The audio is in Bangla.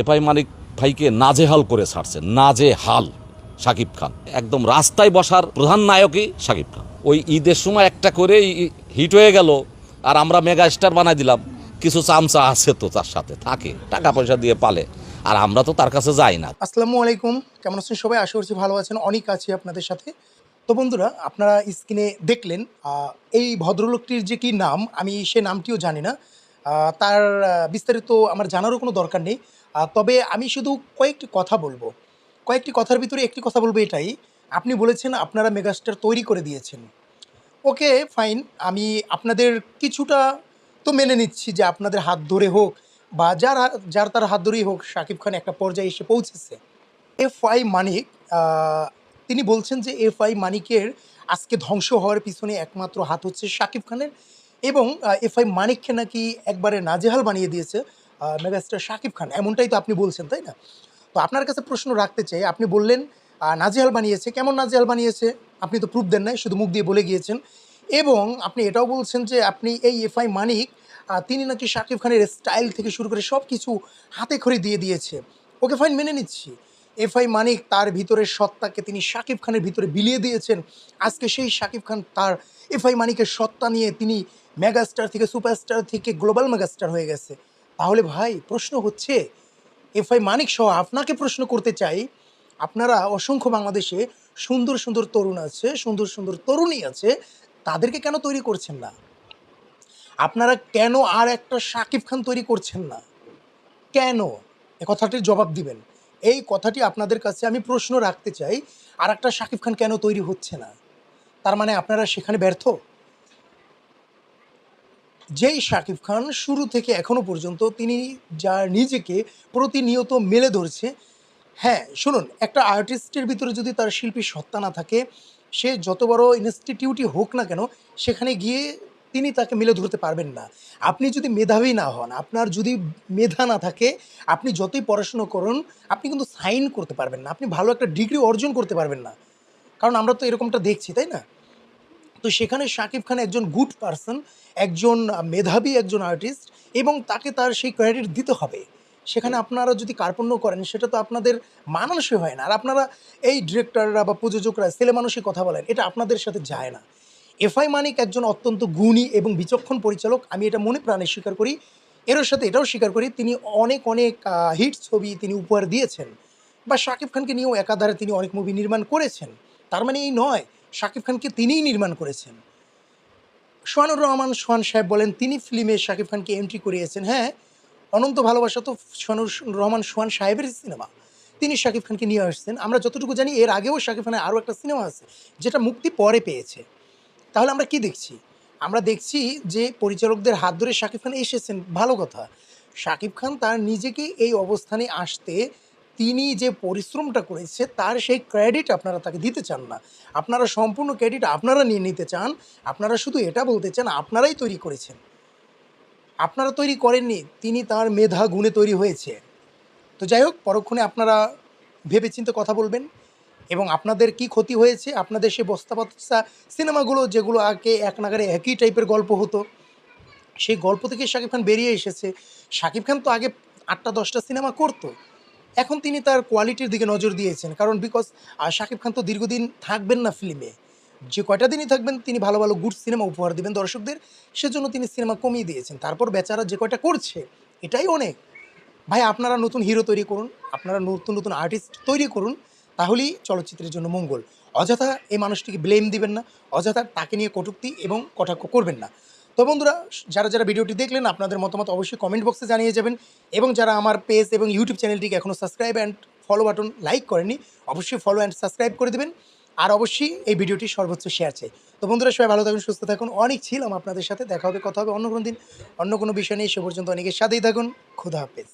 এফআই মানিক ভাইকে নাজেহাল করে ছাড়ছে, নাজেহাল শাকিব খান। একদম রাস্তায় বসার প্রধান নায়কই শাকিব খান। ওই ঈদের সময় একটা করে হিট হয়ে গেল, আর আমরা মেগা স্টার বানাই দিলাম। কিছু চামচা আছে তো তার সাথে, থাকে, টাকা পয়সা দিয়ে পালে, আর আমরা তো তার কাছে যাই না। আসসালামু আলাইকুম, কেমন আছেন সবাই? আশা করছি ভালো আছেন, অনেক আছি আপনাদের সাথে। তো বন্ধুরা, আপনারা স্ক্রিনে দেখলেন এই ভদ্রলোকটির যে কি নাম, আমি সে নামটিও জানি না। তার বিস্তারিত আমার জানারও কোনো দরকার নেই। তবে আমি শুধু কয়েকটি কথা বলব। কয়েকটি কথার ভিতরে একটি কথা বলব এটাই। আপনি বলেছেন আপনারা মেগাস্টার তৈরি করে দিয়েছেন। ওকে, ফাইন, আমি আপনাদের কিছুটা তো মেনে নিচ্ছি যে আপনাদের হাত ধরে হোক বা যার যার তার হাত ধরেই হোক শাকিব খান একটা পর্যায়ে এসে পৌঁছেছে। এফ আই মানিক তিনি বলছেন যে এফ আই মানিকের আজকে ধ্বংস হওয়ার পিছনে একমাত্র হাত হচ্ছে শাকিব খানের এবং এফ আই মানিককে নাকি একবারে নাজেহাল বানিয়ে দিয়েছে। মেগাস্টার শাকিব খান, এমনটাই তো আপনি বলছেন, তাই না? তো আপনার কাছে প্রশ্ন রাখতে চাই, আপনি বললেন নাজিহাল বানিয়েছে, কেমন নাজিহাল বানিয়েছে? আপনি তো প্রুফ দেন নাই, শুধু মুখ দিয়ে বলে গিয়েছেন। এবং আপনি এটাও বলছেন যে আপনি এই এফআই মানিক তিনি নাকি শাকিব খানের স্টাইল থেকে শুরু করে সব কিছু হাতে খড়ি দিয়ে দিয়েছে। ওকে ফাইন মেনে নিচ্ছি। এফআই মানিক তার ভিতরের সত্তাকে তিনি শাকিব খানের ভিতরে বিলিয়ে দিয়েছেন। আজকে সেই শাকিব খান তার এফআই মানিকের সত্তা নিয়ে তিনি মেগাস্টার থেকে সুপারস্টার থেকে গ্লোবাল মেগাস্টার হয়ে গেছে। তাহলে ভাই প্রশ্ন হচ্ছে এফআই মানিক সহ আপনাকে প্রশ্ন করতে চাই, আপনারা অসংখ্য বাংলাদেশে সুন্দর সুন্দর তরুণ আছে, সুন্দর সুন্দর তরুণী আছে, তাদেরকে কেন তৈরি করছেন না? আপনারা কেন আর একটা শাকিব খান তৈরি করছেন না? কেন? এ কথাটির জবাব দিবেন। এই কথাটি আপনাদের কাছে আমি প্রশ্ন রাখতে চাই আর একটা শাকিব খান কেন তৈরি হচ্ছে না? তার মানে আপনারা সেখানে ব্যর্থ? যেই শাকিব খান শুরু থেকে এখনও পর্যন্ত তিনি যা নিজেকে প্রতিনিয়ত মেলে ধরছে। হ্যাঁ শুনুন, একটা আর্টিস্টের ভিতরে যদি তার শিল্পী সত্তা না থাকে, সে যত বড় ইনস্টিটিউটই হোক না কেন, সেখানে গিয়ে তিনি তাকে মেলে ধরতে পারবেন না। আপনি যদি মেধাবী না হন, আপনার যদি মেধা না থাকে, আপনি যতই পড়াশুনো করুন, আপনি কিন্তু সাইন করতে পারবেন না। আপনি ভালো একটা ডিগ্রি অর্জন করতে পারবেন না। কারণ আমরা তো এরকমটা দেখছি, তাই না? তো সেখানে শাকিব খান একজন গুড পারসন একজন মেধাবী একজন আর্টিস্ট এবং তাকে তার সেই ক্রেডিট দিতে হবে। সেখানে আপনারা যদি কার্পণ্য করেন, সেটা তো আপনাদের মানানসই হয় না। আর আপনারা এই ডিরেক্টররা বা প্রযোজকরা, ছেলে মানুষই কথা বলেন, এটা আপনাদের সাথে যায় না। এফআই মানিক একজন অত্যন্ত গুণী এবং বিচক্ষণ পরিচালক, আমি এটা মনে প্রাণে স্বীকার করি। এর সাথে এটাও স্বীকার করি, তিনি অনেক অনেক হিট ছবি তিনি উপহার দিয়েছেন। বা শাকিব খানকে নিয়েও একাধারে তিনি অনেক মুভি নির্মাণ করেছেন। তার মানে এই নয় শাকিব খানকে তিনিই নির্মাণ করেছেন। সোহানুর রহমান, সোহান সাহেব বলেন, তিনি ফিল্মে শাকিব খানকে এন্ট্রি করিয়েছেন। হ্যাঁ অনন্ত ভালোবাসা তো সোহানুর রহমান, সোহান সাহেবের সিনেমা তিনি শাকিব খানকে নিয়ে আসছেন। আমরা যতটুকু জানি, এর আগেও শাকিব খানের আরও একটা সিনেমা আছে, যেটা মুক্তি পরে পেয়েছে। তাহলে আমরা কি দেখছি? আমরা দেখছি যে পরিচালকদের হাত ধরে শাকিব খান এসেছেন। ভালো কথা। শাকিব খান তার নিজেকে এই অবস্থানে আসতে তিনি যে পরিশ্রমটা করেছে, তার সেই ক্রেডিট আপনারা তাকে দিতে চান না। আপনারা সম্পূর্ণ ক্রেডিট আপনারা নিয়ে নিতে চান। আপনারা শুধু এটা বলতে চান, আপনারাই তৈরি করেছেন। আপনারা তৈরি করেননি, তিনি তার মেধা গুণে তৈরি হয়েছে। তো যাই হোক, পরক্ষণে আপনারা ভেবেচিন্তে কথা বলবেন এবং আপনাদের কি ক্ষতি হয়েছে, আপনাদের সে বস্তা বস্তা সিনেমাগুলো যেগুলো আগে এক নাগারে একই টাইপের গল্প হতো, সেই গল্প থেকে শাকিব খান বেরিয়ে এসেছে। শাকিব খান তো আগে আটটা, দশটা সিনেমা করতো। এখন তিনি তার কোয়ালিটির দিকে নজর দিয়েছেন। কারণ বিকজ শাকিব খান তো দীর্ঘদিন থাকবেন না ফিল্মে যে কয়টা দিনই থাকবেন, তিনি ভালো ভালো গুড সিনেমা উপহার দেবেন দর্শকদের। সেজন্য তিনি সিনেমা কমিয়ে দিয়েছেন। তারপর বেচারা যে কয়টা করছে, এটাই অনেক। ভাই, আপনারা নতুন হিরো তৈরি করুন, আপনারা নতুন নতুন আর্টিস্ট তৈরি করুন, তাহলেই চলচ্চিত্রের জন্য মঙ্গল। অযথা এই মানুষটিকে ব্লেম দিবেন না, অযথা তাকে নিয়ে কটুক্তি এবং কটাক্ষ করবেন না। তো বন্ধুরা, যারা যারা ভিডিওটি দেখলেন, আপনাদের মতামত অবশ্যই কমেন্ট বক্সে জানিয়ে যাবেন। এবং যারা আমার পেজ এবং ইউটিউব চ্যানেলটিকে এখনও subscribe and follow button like করেননি, অবশ্যই ফলো অ্যান্ড সাবস্ক্রাইব করে দেবেন। আর অবশ্যই এই ভিডিওটি সর্বোচ্চ শেয়ার চাই। তো বন্ধুরা, সবাই ভালো থাকুন, সুস্থ থাকুন। অনেক ছিলাম আপনাদের সাথে, দেখা হবে, কথা হবে অন্য কোনো দিন। অন্য কোনো বিষয় নিয়ে সে পর্যন্ত অনেকের সাথেই থাকুন। খুদা হাফেজ।